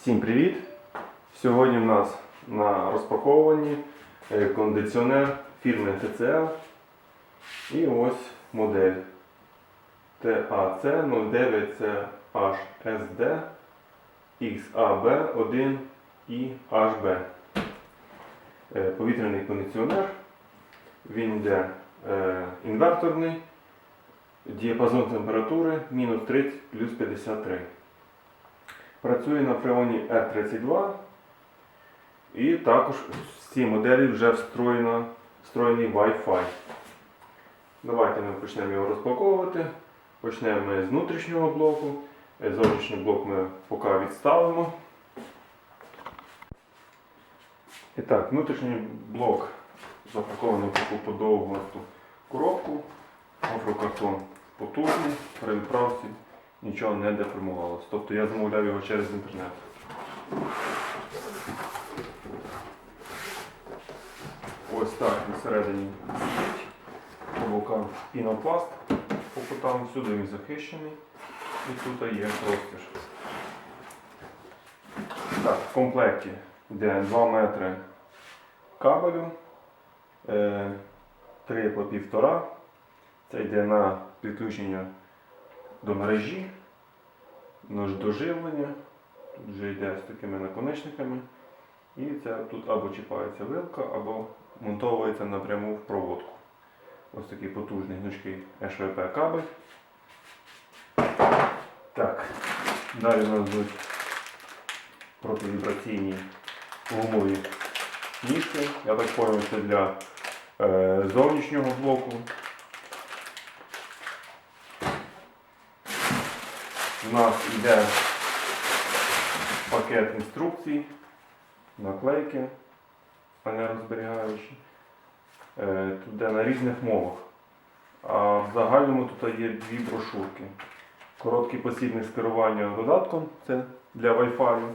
Всім привіт! Сьогодні в нас на розпаковуванні е, кондиціонер фірми TCL і ось модель TAC 09CHSD XAB1 і HB. Е, Повітряний кондиціонер. Він йде е, інверторний, діапазон температури мінус 30 плюс 53. Працює на фреоні R32 і також в цій моделі вже встроєно, встроєний Wi-Fi. Давайте ми почнемо його розпаковувати. Почнемо ми з внутрішнього блоку. Е, Зовнішній блок ми поки відставимо. І так, внутрішній блок запакований в таку подовгосту коробку. Гофрокартон потужний, при відправці нічого не деформувалося. Тобто я замовляв його через інтернет. Ось так всередині. По пінопласт, по кутам всюди він захищений. І тут є простір. Так, в комплекті йде 2 метри кабелю, 3 по 1,5. Це йде на підключення до мережі, нож доживлення. Тут вже йде з такими наконечниками. І це тут або чіпається вилка, або монтовується напряму в проводку. Ось такий потужний гнучкий ШВП кабель. Так, далі у нас будуть противібраційні гумові ніжки. Я так зрозумів, це для е, зовнішнього блоку. У нас йде пакет інструкцій, наклейки фанерозберігаючі. Е, Тут йде на різних мовах. А в загальному тут є дві брошурки. Короткий посібник з керування додатком, це для Wi-Fi.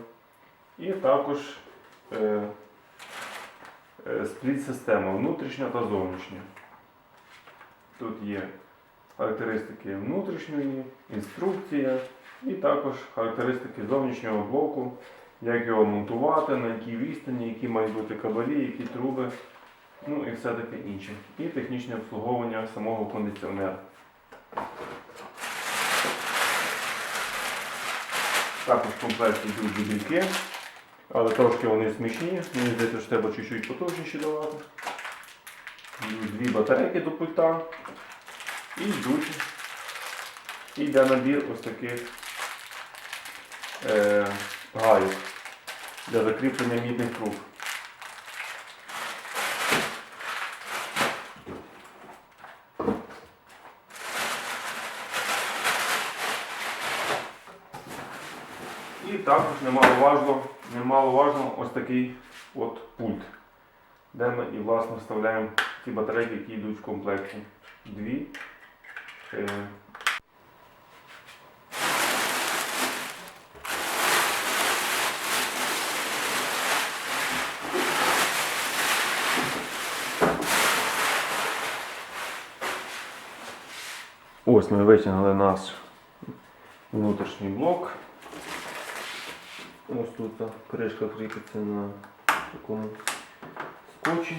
І також е, е, спліт-система внутрішня та зовнішня. Тут є характеристики внутрішньої, інструкція і також характеристики зовнішнього блоку, як його монтувати, на якій відстані, які мають бути кабелі, які труби, ну і все таке інше. І технічне обслуговування самого кондиціонера. Також в комплекті йдуть бібільки, але трошки вони смішні. Мені здається, що треба чуть-чуть потужніші давати. Йдуть дві батарейки до пульта. І йдуть. І йде набір ось таких е, гайок для закріплення мідних труб. І також немаловажно, немаловажно ось такий от пульт, де ми і власне вставляємо ті батарейки, які йдуть в комплекті. Дві. Ось ми витягнули наш внутрішній блок. Ось тут кришка кріпиться на такому скотчі.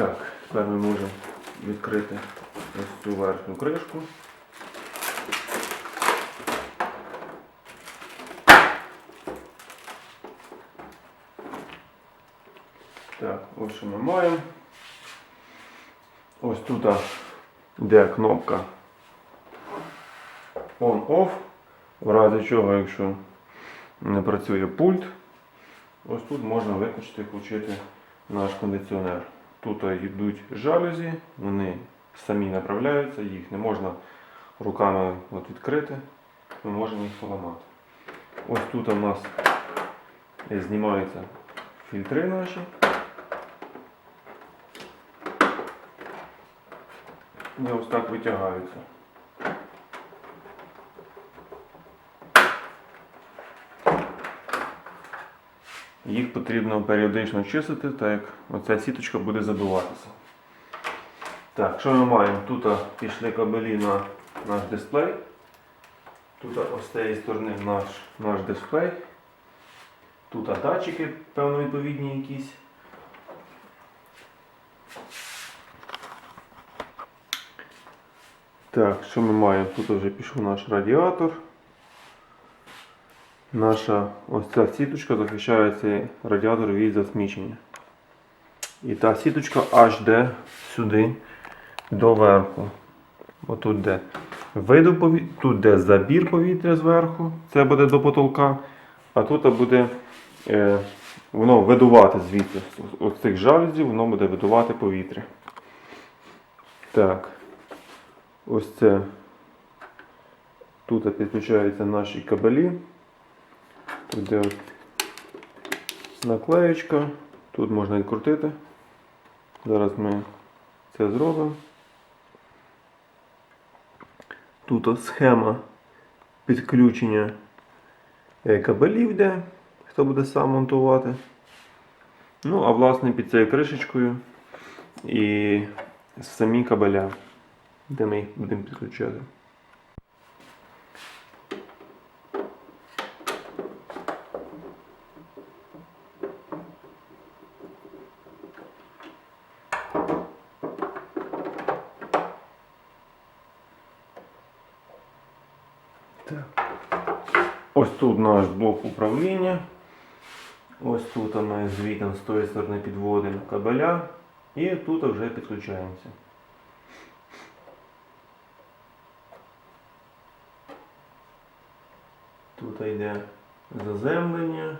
Так, тепер ми можемо відкрити ось цю верхню кришку. Так, ось що ми маємо. Ось тут йде кнопка On-Off, в разі чого, якщо не працює пульт, ось тут можна виключити і включити наш кондиціонер. Тут йдуть жалюзі, вони самі направляються, їх не можна руками от відкрити, ми можемо їх поламати. Ось тут у нас знімаються фільтри наші. Вони ось так витягаються. Їх потрібно періодично чистити, так як оця сіточка буде забиватися. Так, що ми маємо? Тут пішли кабелі на наш дисплей. Тут ось з цієї сторони наш, наш дисплей. Тут датчики, певно, відповідні якісь. Так, що ми маємо? Тут вже пішов наш радіатор. Наша ось ця сіточка захищає цей радіатор від засмічення. І та сіточка аж де сюди до верху. Отут де виду пові... тут де забір повітря зверху, це буде до потолка, а тут буде е, воно видувати звідси. З цих жалюзів воно буде видувати повітря. Так. Ось це. Тут підключаються наші кабелі. Тут де от наклеєчка. Тут можна відкрутити. Зараз ми це зробимо. Тут схема підключення е, кабелів йде, хто буде сам монтувати. Ну, а власне під цією кришечкою і самі кабеля, де ми їх будемо підключати. Ось тут наш блок управління. Ось тут ми звітом з тої сторони підводимо кабеля і тут вже підключаємося. Тут йде заземлення,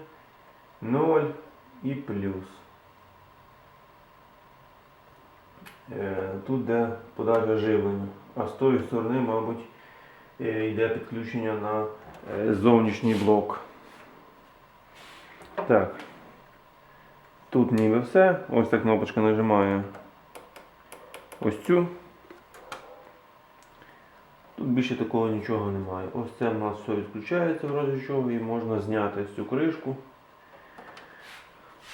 0 і плюс. Е, Тут йде подача живлення, а з тої сторони, мабуть, йде підключення на е, зовнішній блок. Так. Тут ніби все. Ось ця кнопочка нажимаю ось цю. Тут більше такого нічого немає. Ось це в нас все відключається в разі чого і можна зняти цю кришку.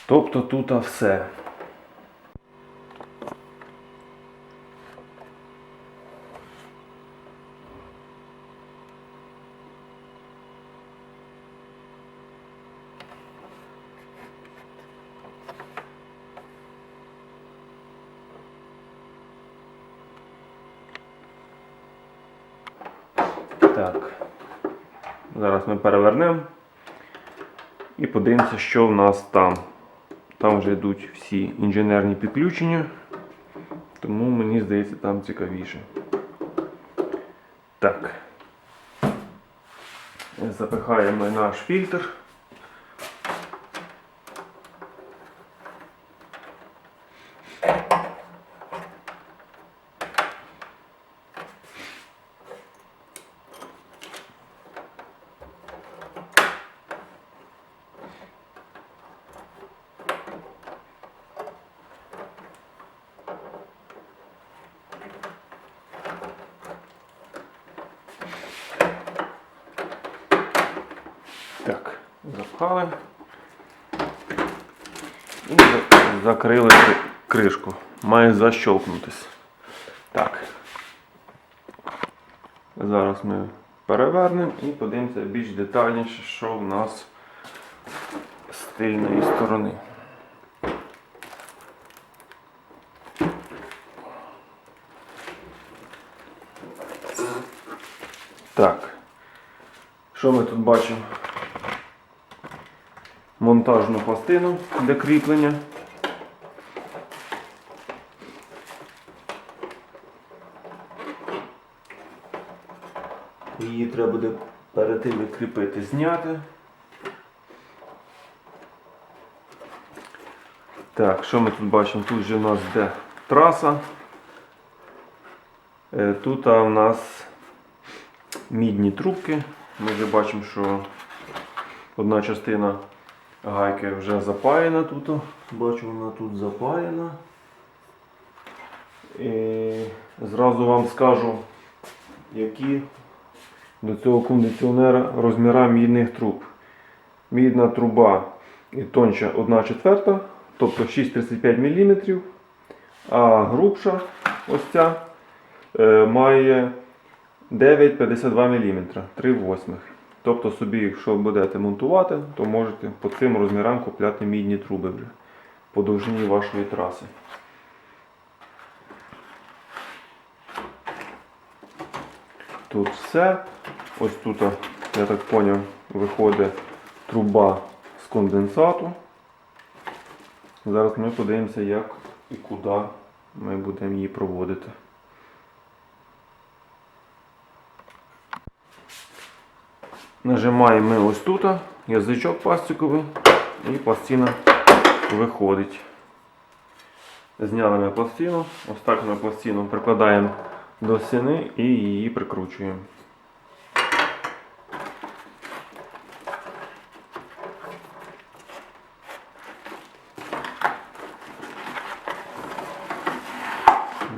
Тобто тут все. Так. Зараз ми перевернемо і подивимося, що в нас там. Там вже йдуть всі інженерні підключення, тому мені здається там цікавіше. Так. Запихаємо наш фільтр. Так, запхали. І закрили кришку. Має защолкнутись. Так. Зараз ми перевернемо і подивимося більш детальніше, що в нас з тильної сторони. Так. Що ми тут бачимо? Монтажну пластину для кріплення. Її треба буде перед тим як кріпити, зняти. Так, що ми тут бачимо? Тут же у нас йде траса. Е, Тут у нас мідні трубки. Ми вже бачимо, що одна частина гайки вже запаяна тут. Бачу, вона тут запаяна. І зразу вам скажу, які до цього кондиціонера розміра мідних труб. Мідна труба і тонша 1 четверта, тобто 6,35 мм, а грубша ось ця е, має 9,52 мм, 3 восьмих. Тобто собі, якщо будете монтувати, то можете по цим розмірам купляти мідні труби вже по довжині вашої траси. Тут все. Ось тут, я так зрозумів, виходить труба з конденсату. Зараз ми подивимося, як і куди ми будемо її проводити. Нажимаємо ми ось тут, язичок пластиковий, і пластина виходить. Зняли ми пластину, ось так ми пластину прикладаємо до стіни і її прикручуємо.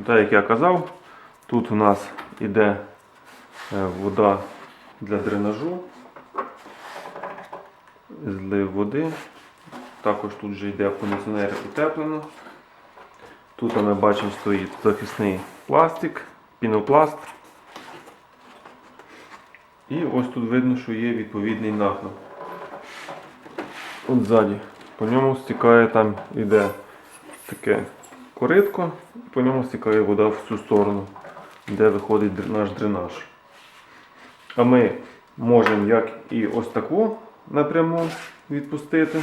Так як я казав, тут у нас іде е, вода для дренажу, злив води. Також тут вже йде кондиціонер утеплено. Тут ми бачимо стоїть захисний пластик, пінопласт. І ось тут видно, що є відповідний нахил. От ззаді. По ньому стікає там іде таке коритко, по ньому стікає вода в цю сторону, де виходить наш дренаж. А ми можемо як і ось таку напряму відпустити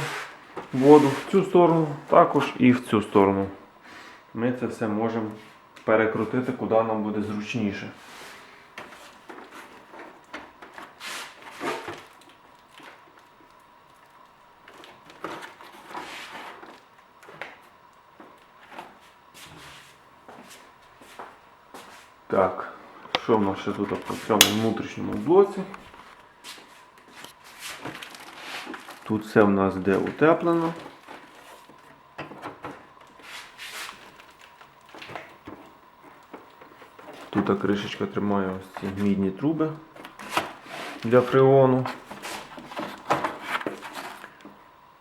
воду в цю сторону, також і в цю сторону. Ми це все можемо перекрутити, куди нам буде зручніше. Так, що в нас ще тут по цьому внутрішньому блоці? Тут все в нас де утеплено. Тут кришечка тримає ось ці мідні труби для фреону.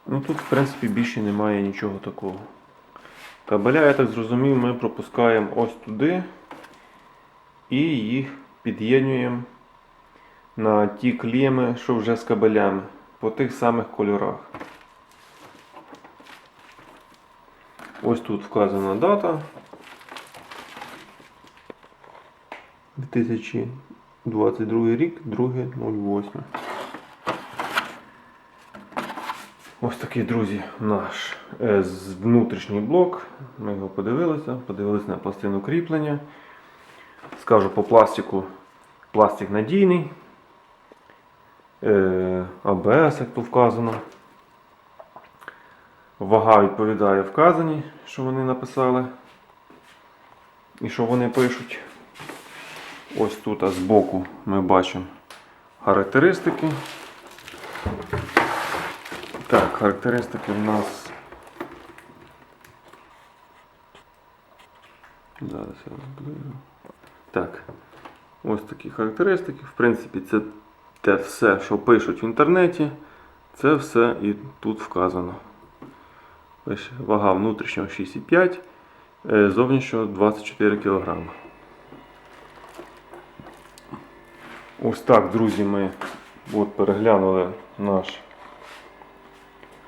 Ну тут, в принципі, більше немає нічого такого. Кабеля, я так зрозумів, ми пропускаємо ось туди і їх під'єднуємо на ті клієми, що вже з кабелями, по тих самих кольорах. Ось тут вказана дата. 2022 рік, 2.08. Ось такий, друзі, наш е, внутрішній блок. Ми його подивилися, подивилися на пластину кріплення. Скажу по пластику, пластик надійний. Е, АБС, як тут вказано. Вага відповідає вказані, що вони написали. І що вони пишуть. Ось тут а збоку ми бачимо характеристики. Так, характеристики в нас. Зараз я розближу. Так, ось такі характеристики. В принципі, це те все, що пишуть в інтернеті, це все і тут вказано. Вага внутрішнього 6,5, е, зовнішнього 24 кг. Ось так, друзі, ми от переглянули наш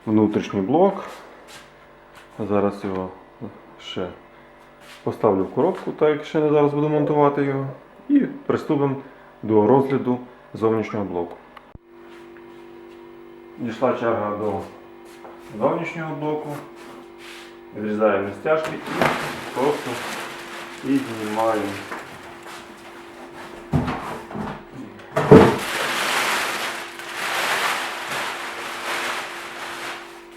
внутрішній блок. Зараз його ще поставлю в коробку, так як ще не зараз буду монтувати його. І приступимо до розгляду зовнішнього блоку. Дійшла черга до зовнішнього блоку. Відрізаємо стяжки і просто і знімаємо.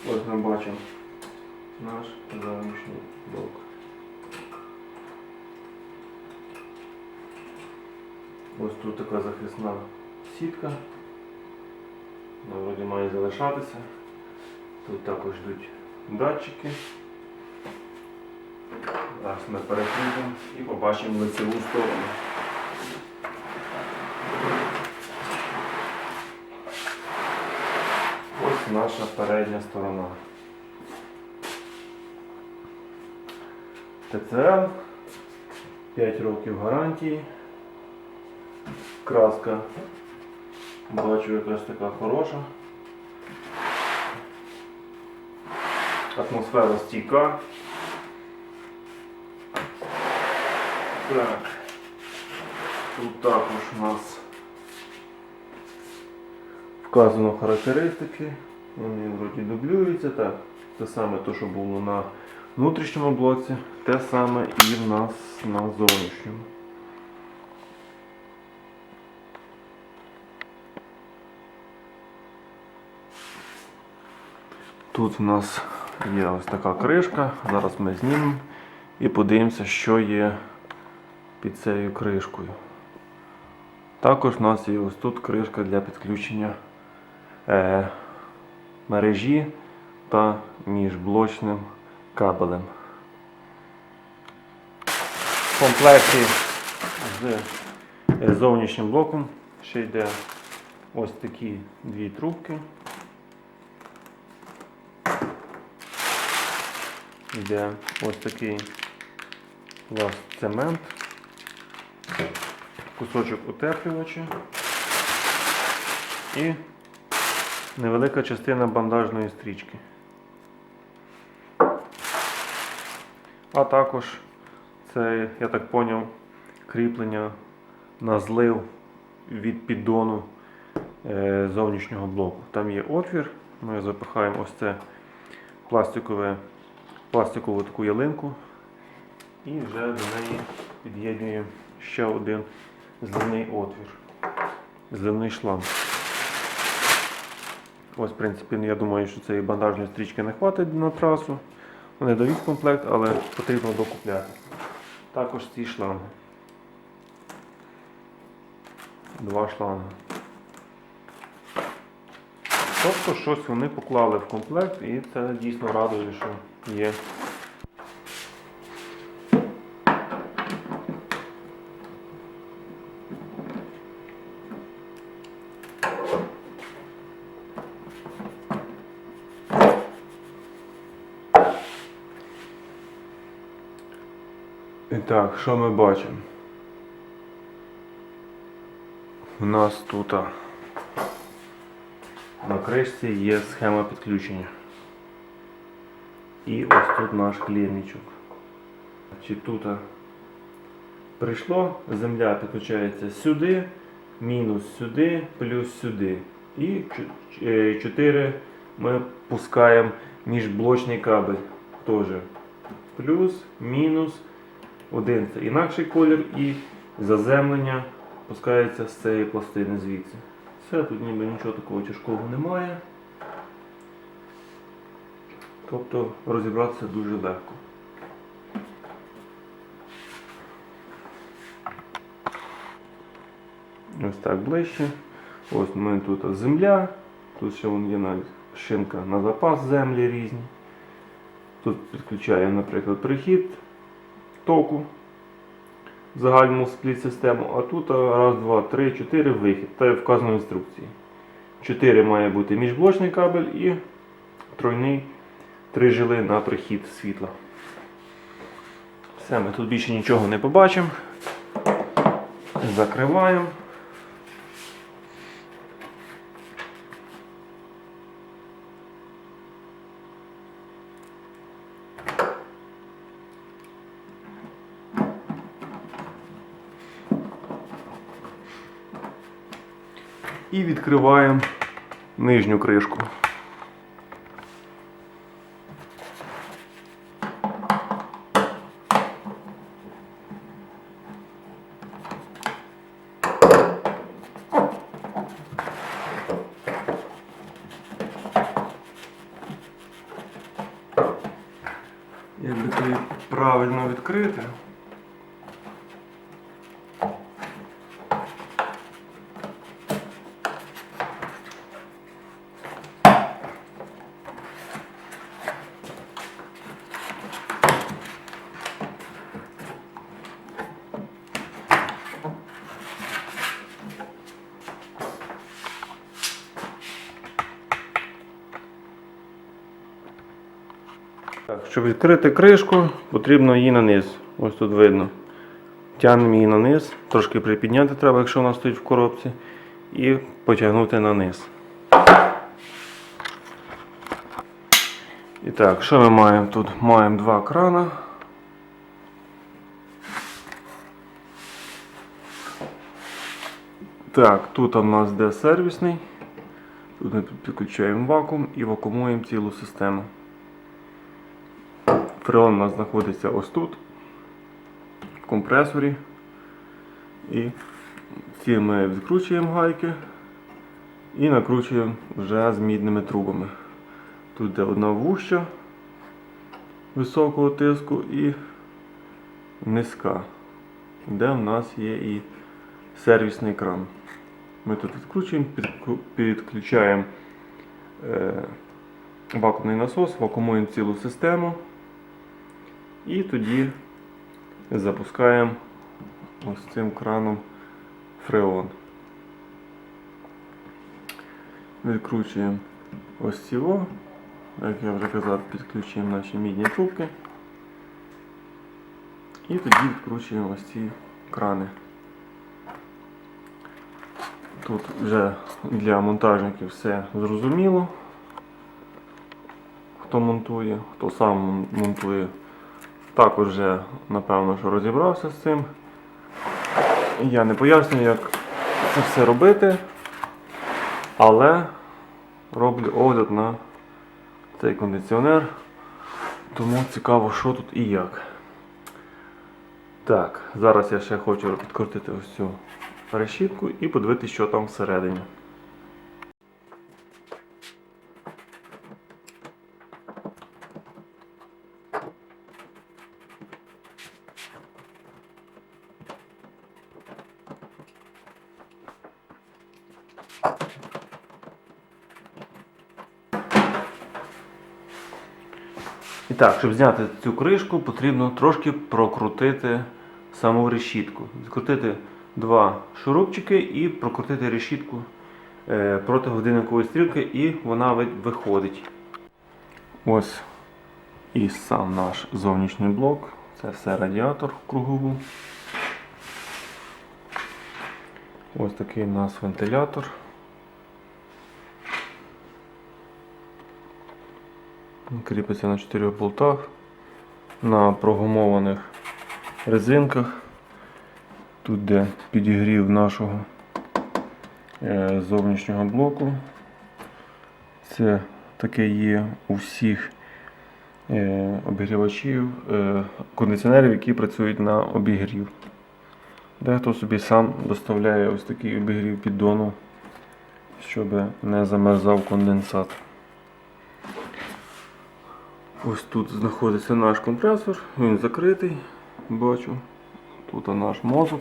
Ось ми бачимо наш зовнішній блок. Ось тут така захисна сітка. Вона вроді має залишатися. Тут також йдуть датчики. Зараз ми перекрутимо і побачимо лицеву сторону. Ось наша передня сторона. ТЦЛ, 5 років гарантії. Краска, бачу, якась така хороша. Атмосфера стійка. Так. Тут також у нас вказано характеристики. Вони вроді дублюються. Так, те саме те, що було на внутрішньому блоці, те саме і в нас на зовнішньому. Тут в нас є ось така кришка. Зараз ми знімемо і подивимося, що є під цією кришкою. Також у нас є ось тут кришка для підключення е, мережі та міжблочним кабелем. В комплекті з е, зовнішнім блоком ще йде ось такі дві трубки. Йде ось такий у вас цемент, кусочок утеплювача і невелика частина бандажної стрічки. А також це, я так поняв, кріплення на злив від піддону е, зовнішнього блоку. Там є отвір, ми запихаємо ось це пластикове, пластикову таку ялинку і вже до неї під'єднуємо ще один зливний отвір, зливний шланг. Ось, в принципі, я думаю, що цієї бандажної стрічки не хватить на трасу. Вони дають комплект, але потрібно докупляти. Також ці шланги. Два шланги. Тобто щось вони поклали в комплект і це дійсно радує, що є. Так, що ми бачимо? У нас тут на кришці є схема підключення. І ось тут наш клірничок. Чи тут прийшло, земля підключається сюди, мінус сюди, плюс сюди. І 4 ми пускаємо міжблочний кабель. Теж плюс, мінус. Один це інакший колір і заземлення пускається з цієї пластини звідси. Все, тут ніби нічого такого тяжкого немає. Тобто розібратися дуже легко. Ось так ближче. Ось у мене тут земля, тут ще є навіть шинка на запас землі різні. Тут підключаємо, наприклад, прихід току загальну спліт-систему, а тут раз, два, три, чотири вихід. Та вказано в інструкції. Чотири має бути міжблочний кабель і тройний три жили на прихід світла. Все, ми тут більше нічого не побачимо. Закриваємо. І відкриваємо нижню кришку. Якби то її правильно відкрити. Щоб відкрити кришку, потрібно її на низ. Ось тут видно. Тягнемо її на низ, трошки припідняти треба, якщо вона стоїть в коробці, і потягнути на низ. І так, що ми маємо тут? Маємо два крана. Так, тут у нас де сервісний. Тут ми підключаємо вакуум і вакуумуємо цілу систему. Фреон у нас знаходиться ось тут, в компресорі. І ці ми відкручуємо гайки і накручуємо вже з мідними трубами. Тут де одна вуща високого тиску і низька, де в нас є і сервісний кран. Ми тут відкручуємо, підключаємо е, вакуумний насос, вакуумуємо цілу систему і тоді запускаємо ось цим краном фреон. Відкручуємо ось цього, як я вже казав, підключуємо наші мідні трубки і тоді відкручуємо ось ці крани. Тут вже для монтажників все зрозуміло. Хто монтує, хто сам монтує, також вже напевно що розібрався з цим. Я не пояснюю, як це все робити, але роблю огляд на цей кондиціонер, тому цікаво, що тут і як. Так, зараз я ще хочу підкрутити ось цю решітку і подивитися, що там всередині. Так, щоб зняти цю кришку, потрібно трошки прокрутити саму решітку. Відкрутити два шурупчики і прокрутити решітку е, проти годинникової стрілки, і вона виходить. Ось і сам наш зовнішній блок. Це все радіатор кругову. Ось такий у нас вентилятор. Кріпиться на 4 болтах, на прогумованих резинках. Тут де підігрів нашого е, зовнішнього блоку. Це таке є у всіх е, обігрівачів, е, кондиціонерів, які працюють на обігрів. Дехто собі сам доставляє ось такий обігрів піддону, щоб не замерзав конденсат. Ось тут знаходиться наш компресор, він закритий, бачу. Тут наш мозок,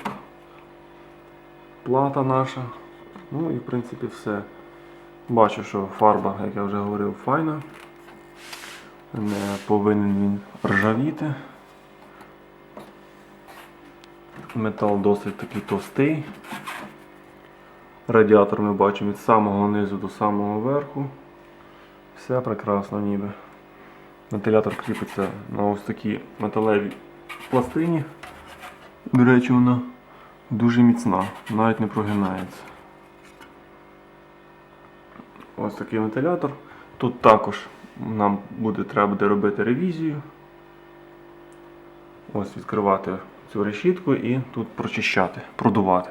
плата наша. Ну і в принципі все. Бачу, що фарба, як я вже говорив, файна. Не повинен він ржавіти. Метал досить такий товстий. Радіатор ми бачимо від самого низу до самого верху. Все прекрасно ніби. Вентилятор кріпиться на ось такій металевій пластині. До речі, вона дуже міцна, навіть не прогинається. Ось такий вентилятор. Тут також нам буде, треба буде робити ревізію. Ось відкривати цю решітку і тут прочищати, продувати.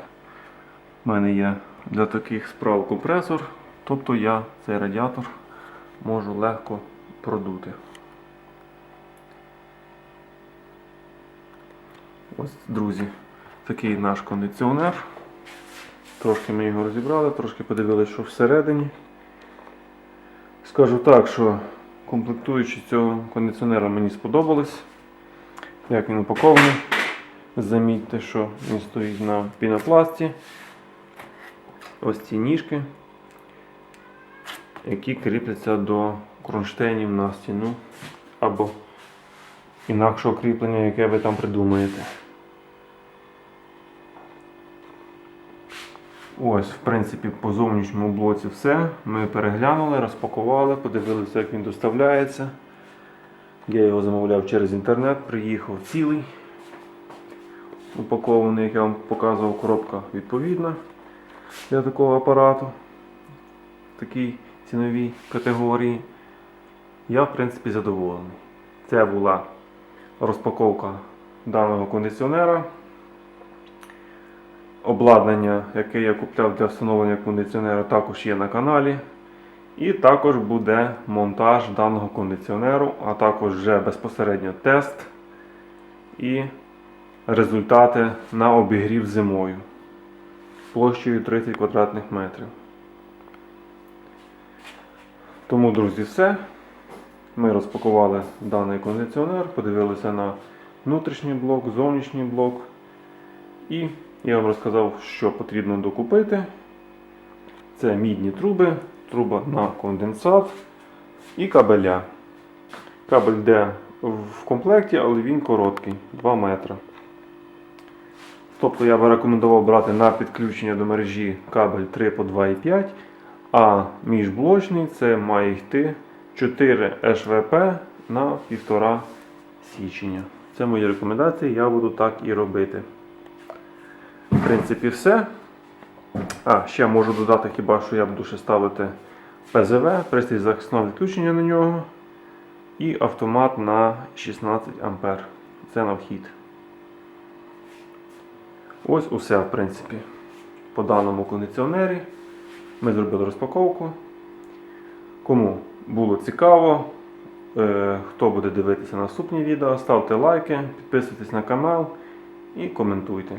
У мене є для таких справ компресор, тобто я цей радіатор можу легко продути. Ось, друзі, такий наш кондиціонер. Трошки ми його розібрали, трошки подивилися, що всередині. Скажу так, що комплектуючі цього кондиціонера мені сподобались. Як він упакований. Замітьте, що він стоїть на пінопласті. Ось ці ніжки, які кріпляться до кронштейнів на стіну або інакшого кріплення, яке ви там придумаєте. Ось, в принципі, по зовнішньому блоці все. Ми переглянули, розпакували, подивилися, як він доставляється. Я його замовляв через інтернет, приїхав цілий. Упакований, як я вам показував, коробка відповідна для такого апарату в такій ціновій категорії. Я, в принципі, задоволений. Це була розпаковка даного кондиціонера. Обладнання, яке я купляв для встановлення кондиціонера, також є на каналі. І також буде монтаж даного кондиціонеру, а також вже безпосередньо тест і результати на обігрів зимою площею 30 квадратних метрів. Тому, друзі, все. Ми розпакували даний кондиціонер, подивилися на внутрішній блок, зовнішній блок. І я вам розказав, що потрібно докупити. Це мідні труби, труба на конденсат і кабеля. Кабель йде в комплекті, але він короткий 2 метри. Тобто я би рекомендував брати на підключення до мережі кабель 3 по 2,5, а міжблочний це має йти 4 ШВП на 1,5 січення. Це мої рекомендації, я буду так і робити. В принципі, все. А, ще можу додати хіба, що я буду ще ставити ПЗВ, пристрій захисного відключення на нього. І автомат на 16 А. Це на вхід. Ось усе, в принципі, по даному кондиціонері. Ми зробили розпаковку. Кому було цікаво, е, хто буде дивитися наступні відео, ставте лайки, підписуйтесь на канал і коментуйте.